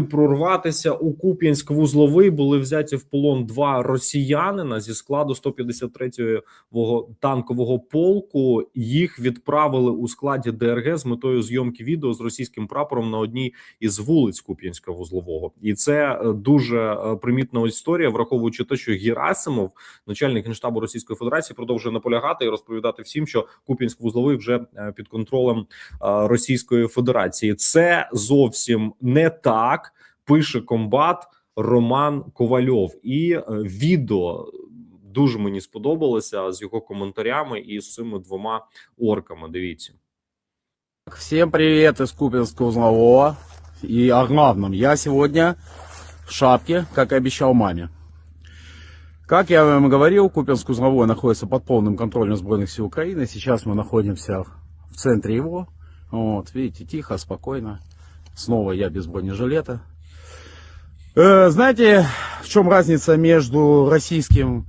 прорватися у Куп'янськ-Вузловий були взяті в полон два росіянина зі складу 153-го танкового полку. Їх відправили у складі ДРГ з метою зйомки відео з російським прапором на одній із вулиць Куп'янська-Вузлового. І це е, дуже е, примітна історія, враховуючи те, що Герасимов, начальник генштабу Російської Федерації, продовжує наполягати і розповідати всім, що Куп'янськ-Вузловий вже е, під контролем Російської Федерації. Це зовсім не так пише комбат Роман Ковальов, і е, відео дуже мені сподобалося з його коментарями і з цими двома орками. Дивіться. Всем привет из Купинского узлового. И о главном, я сегодня в шапке, как и обещал маме. Как я вам и говорил, Купинск узловой находится под полным контролем сборных сил Украины. Сейчас мы находимся в центре его. Вот, видите, тихо, спокойно. Снова я без бронежилета. Э, знаете, в чем разница между российским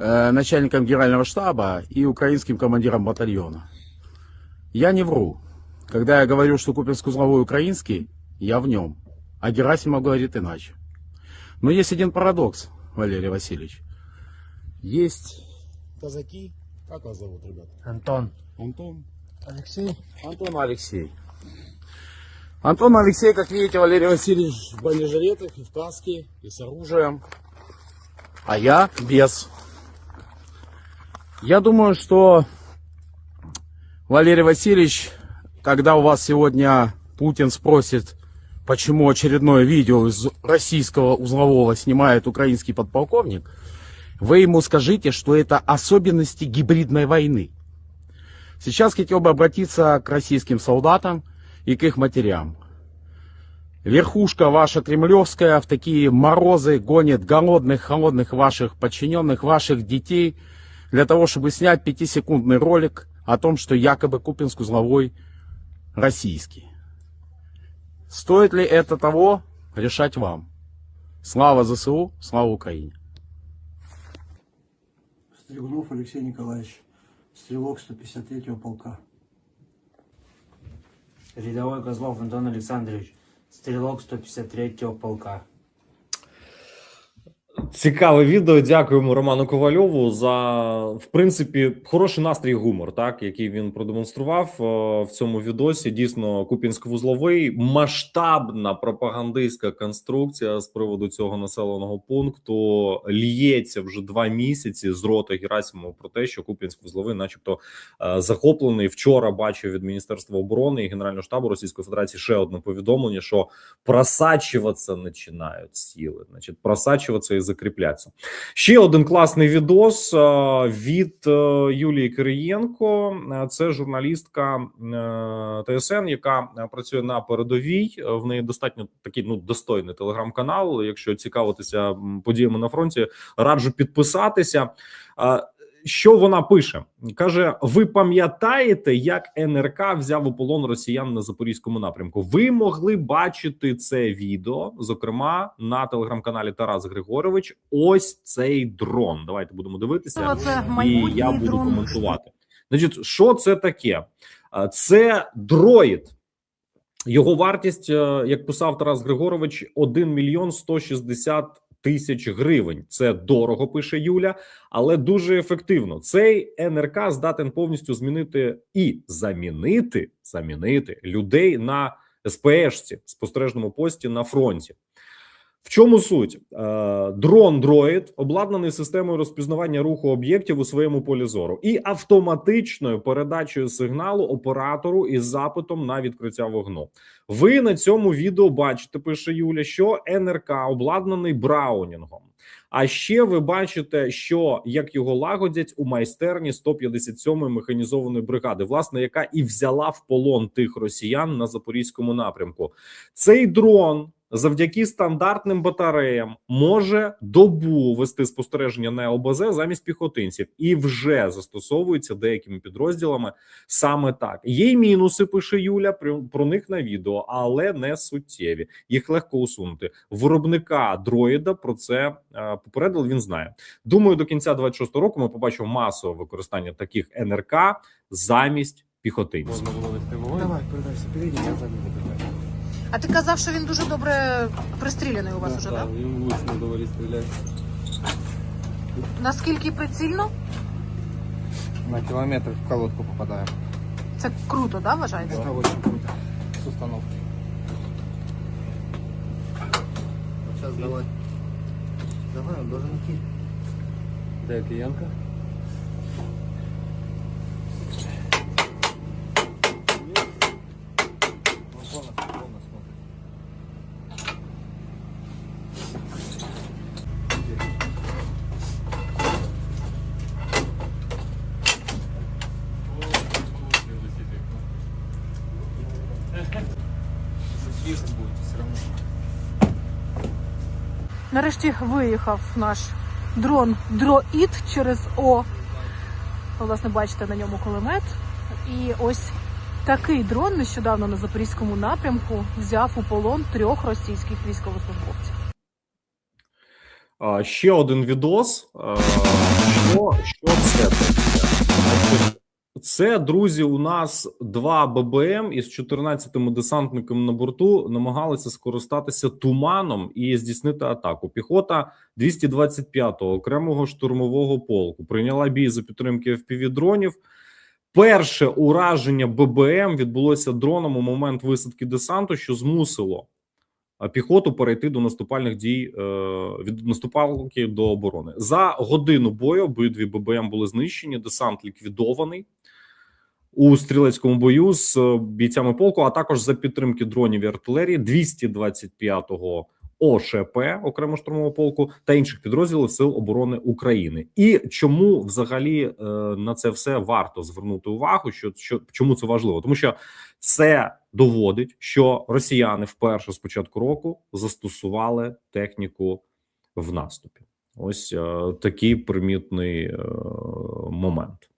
э, начальником генерального штаба и украинским командиром батальона? Я не вру. Когда я говорю, что Купинск-узловой украинский, я в нем. А Герасимов говорит иначе. Но есть один парадокс, Валерий Васильевич. Есть казаки. Как вас зовут, ребята? Антон. Антон. Алексей. Антон Алексей. Антон Алексей, как видите, Валерий Васильевич в бронежилетах и в каске, и с оружием. А я без. Я думаю, что Валерий Васильевич, когда у вас сегодня Путин спросит, почему очередное видео из российского узлового снимает украинский подполковник, вы ему скажите, что это особенности гибридной войны. Сейчас хотел бы обратиться к российским солдатам и к их матерям. Верхушка ваша кремлевская в такие морозы гонит голодных, холодных ваших подчиненных, ваших детей, для того, чтобы снять пятисекундный ролик о том, что якобы Купинск узловой российский. Стоит ли это того, решать вам. Слава ЗСУ, слава Украине. Стригунов Алексей Николаевич. Стрелок 153-го полка. Рядовой Козлов Антон Александрович, стрелок 153-го полка. Цікаве відео. Дякуємо Роману Ковальову за в принципі хороший настрій, гумор, так який він продемонстрував е, в цьому відосі. Дійсно, Купінськ-вузловий масштабна пропагандистська конструкція з приводу цього населеного пункту лється вже два місяці з рота Герасимова про те, що Купінськ-вузловий, начебто, е, захоплений. Вчора бачив від Міністерства оборони і Генерального штабу Російської Федерації ще одне повідомлення, що просачуватися починають сили, значить, просачуватися і закріпляться. Ще один класний відос е, від е, Юлії Кириєнко. Е, Це журналістка ТСН, яка працює на передовій. В неї достатньо такий ну достойний телеграм-канал. Якщо цікавитися подіями на фронті, раджу підписатися. Що вона пише? каже: Ви пам'ятаєте, як НРК взяв у полон росіян на запорізькому напрямку? Ви могли бачити це відео, зокрема на телеграм-каналі Тарас Григорович. Ось цей дрон. Давайте будемо дивитися, Це і я буду дрон. коментувати. Значить, що це таке? Це дроїд. Його вартість, е, як писав Тарас Григорович, 1 мільйон 160 тисяч гривень. Це дорого, пише Юля, але дуже ефективно. Цей НРК здатен повністю змінити і замінити замінити людей на СПЕшці спостережному пості на фронті. В чому суть? Е, Дрон дроїд обладнаний системою розпізнавання руху об'єктів у своєму полі зору і автоматичною передачею сигналу оператору із запитом на відкриття вогну. Ви на цьому відео бачите, пише Юля, що НРК обладнаний браунінгом. А ще ви бачите, що як його лагодять у майстерні 157-ї механізованої бригади, власне, яка і взяла в полон тих росіян на запорізькому напрямку. Цей дрон завдяки стандартним батареям може добу вести спостереження на ЛБЗ замість піхотинців, і вже застосовується деякими підрозділами саме так. Є й мінуси, пише Юля. про- них на відео, але не суттєві. Їх легко усунути. Виробника дроїда про це е, попередили. Він знає. Думаю, до кінця 26 року ми побачимо масове використання таких НРК замість піхотинців. Давай, передайся, перейди, я за ним А ти казав, що він дуже добре пристріляний у вас уже, так? Да, им лучше доволі стрелять. Наскільки прицільно? На километр в колодку попадаем. Це круто, да, вважаєте? Это очень круто. С установки. Сейчас давай. Давай, он должен идти. Дай клиентка. Нарешті виїхав наш дрон Дроїд через О. Власне, бачите на ньому кулемет. І ось такий дрон нещодавно на запорізькому напрямку взяв у полон трьох російських військовослужбовців. Ще один відос. Що, що це Це, друзі, у нас два ББМ із 14 десантниками на борту намагалися скористатися туманом і здійснити атаку. Піхота 225-го окремого штурмового полку прийняла бій за підтримки FPV-дронів. Перше ураження ББМ відбулося дроном у момент висадки десанту, що змусило піхоту перейти до наступальних дій е, від наступалки до оборони. За годину бою обидві ББМ були знищені. Десант ліквідований у стрілецькому бою з е, бійцями полку, а також за підтримки дронів і артилерії 225-го ОШП, окремо штурмового полку, та інших підрозділів Сил оборони України. І чому взагалі е, на це все варто звернути увагу? Що, що чому це важливо? Тому що це доводить, що росіяни вперше з початку року застосували техніку в наступі. Ось е, такий примітний е, момент.